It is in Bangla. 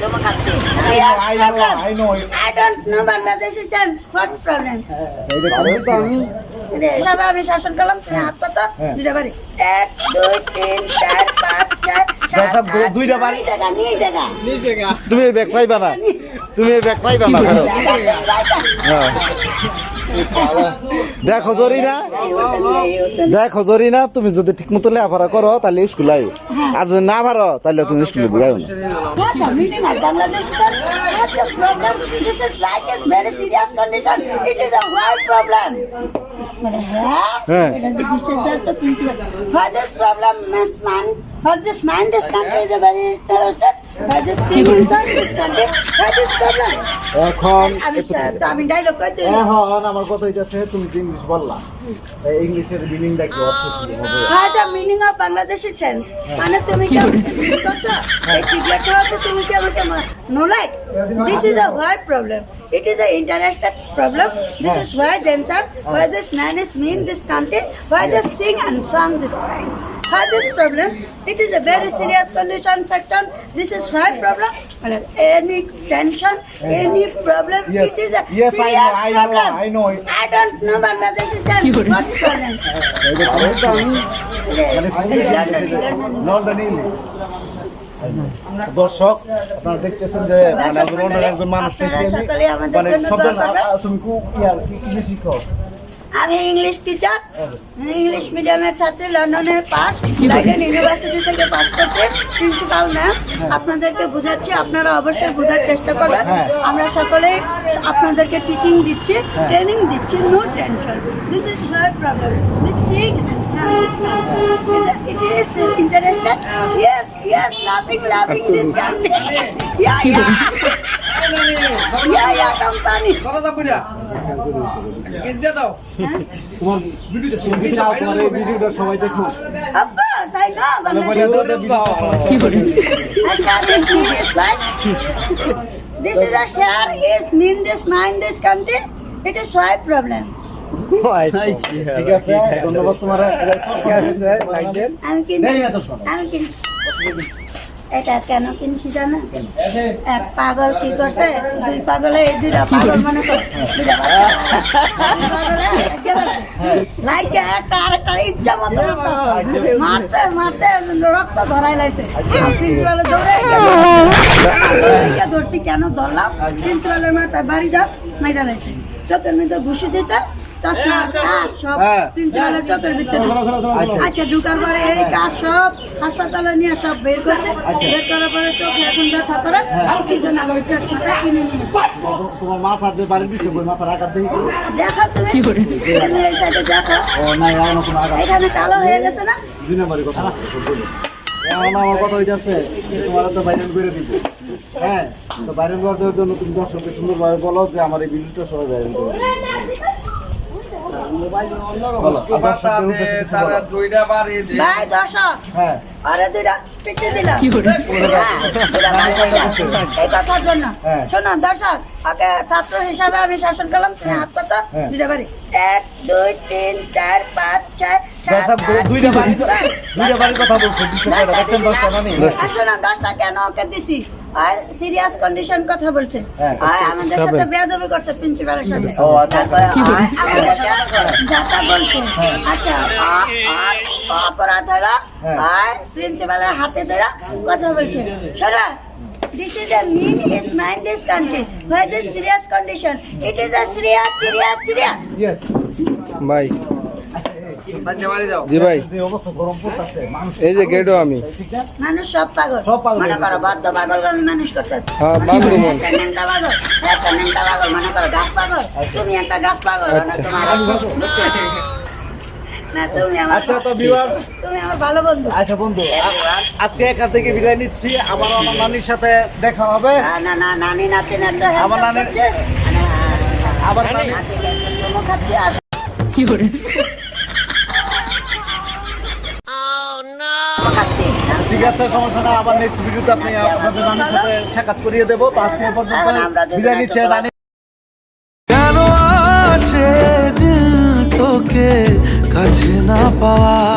চুমো খাচ্ছি I know, I know. I don't know Bangladeshi sense. What problem? এই আমি শাসন করলাম তুমি হাত পাতো হ্যাঁ। দুইটা বাড়ি এক দুই তিন চার পাঁচ ছয় সাত দশক দু- আট, দুইটা বাড়ি। নয় জায়গা নিয়ে জায়গা তুমি এই ব্যাগ পাইবা না তুমি এই ব্যাগ পাইবা না। হ্যাঁ। দেখো জরিনা। দেখো জরিনা তুমি যদি ঠিক মতো লেখাপড়া করো তাহলে স্কুল আইও। আর যদি না পারো তাহলে তুমি স্কুলে বুঝাইও না। Problem? This is. It is problem. হ্যাঁ হ্যাঁ। this problem, Man, this man, is this this this problem. এখন আমি ডাইলগ কইতে এখন আমার কথা হইতাছে তুমি যে ইংলিশ বললা ইংলিশের মিনিংটা কি অর্থ কি হবে হ্যাঁ the meaning of Bangladeshi change মানে তুমি কি করছ এই সিগারেটটা হচ্ছে তুমি কি আমাকে no like this is a why problem it is a international problem this is why denter why this man is mean this country why this sing and song this time Why this problem? It is a very serious condition section. This is why problem. Any tension, any problem, Yes. it is a Yes, I serious I know, problem. I know it. I don't know Bangladeshi sense. What problem? দর্শক আপনারা দেখতেছেন যে মানে একজন মানুষ মানে দোয়া তুমি ইয়ার কি শিক্ষক আমি ইংলিশ টিচার ইংলিশ মিডিয়ামের ছাত্রী লন্ডনের পাস লাইডেন ইউনিভার্সিটি থেকে পাস করতে প্রিন্সিপাল ম্যাম আপনাদেরকে বোঝাচ্ছি আপনারা অবশ্যই বোঝার চেষ্টা করবেন হ্যাঁ। আমরা সকলেই আপনাদেরকে টিচিং দিচ্ছি ট্রেনিং দিচ্ছি no tension this is my problem this sing it is interested yes yes loving loving this yeah yeah yeah yeah সবাই mean this is a share is mean this mind this country. It is why problem. ঠিক আছে ধন্যবাদ তোমার আমি কিনছি তো এটা কেন কিনছি জানো? এক পাগল কি করছে দুই পাগলে এই দুইটা পাগল মনে করে। দুইটা লাইকে একটা আরেকটা ইচ্ছা মতো মারতেছে। মারতে। মারতে রক্ত ধরাই গিয়ে ধরছি কেন ধরলাম? প্রিন্সিপালের মাথায় বাড়ি যা মাইরা লাইছে। চোখের মধ্যে ঘুষি দিতে চশমা কাজ সব হ্যাঁ। প্রিন্সিপালের চোখের ভিতরে আচ্ছা ঢুকার পরে এই কাজ সব হাসপাতালে নিয়ে সব বের করছে। বের করার পরে চোখে এখন ব্যথা করে। এই জন্য আমি চশমাটা কিনে নিয়ে তোমার মাথা দিয়ে বাড়ি দিচ্ছে বই মাথার আঘাত দেখি দেখো তুমি। তুমি এই সাইডে দেখো। ও নাই আমার কোনো আঘাত। এখানে কালো হয়ে গেছে না? দুই নম্বরই কথা। এখন আমার কথা হইতাছে তোমার তো করে দিব। হ্যাঁ তো করার জন্য তুমি দর্শককে সুন্দরভাবে বলো যে আমার এই ভিডিওটা সবাই করো বলো, অন্যরকম দর্শক। হ্যাঁ। আরে দুইটা পিটে দিলাম। হ্যাঁ। এই কথার জন্য হ্যাঁ। শোনো দর্শক ওকে ছাত্র হিসাবে আমি শাসন করলাম তুমি হাত পাতো হ্যাঁ। দুইটা বাড়ি। এক দুই তিন চার পাঁচ ছয় দুইটা বাড়ি দুইটা বাড়ির কথা বলছে মানে আর শোনো, দশটা কেন ওকে দিছি? আর সিরিয়াস কন্ডিশন কথা বলছে। হ্যাঁ। আর আমাদের সাথে বেয়াদবি করছে প্রিন্সিপালের সাথে। আচ্ছা। তারপরে আর আমাদেরকে বলছে। আচ্ছা অপরাধ হলো হ্যাঁ। আর প্রিন্সিপালের হাতে ধরা কথা বলছে। শোনো This is a mean is mind this country. Why this serious condition? It is a serious, serious, ভাই। জি ভাই। মানুষ এই যে গেটও আমি। মানুষ সব পাগল। সব মনে করো বদ্ধ পাগল আমি মানুষ করতেছি। হ্যাঁ, একটা নেংটা পাগল একটা নেংটা পাগল মনে করো গাছ পাগল। তুমি একটা গাছ পাগল আচ্ছা। তোমার না তুমি আমার আচ্ছা তো viewers, তুমি আমার ভালো বন্ধু। আচ্ছা বন্ধু আজকে এখান থেকে বিদায় নিচ্ছি। আমার নানির সাথে দেখা হবে। না না না নানি নাতি নাতি আমার নানি- আবার নানি- খাচ্ছি আর ঠিক আছে সমস্যা না আবার নেক্সট ভিডিওতে আপনি আপনাদের নানির সাথে সাক্ষাৎ করিয়ে দেবো। তো আজকে পর্যন্ত বিদায় নিচ্ছে কেন আসে দিল তোকে? na palavra.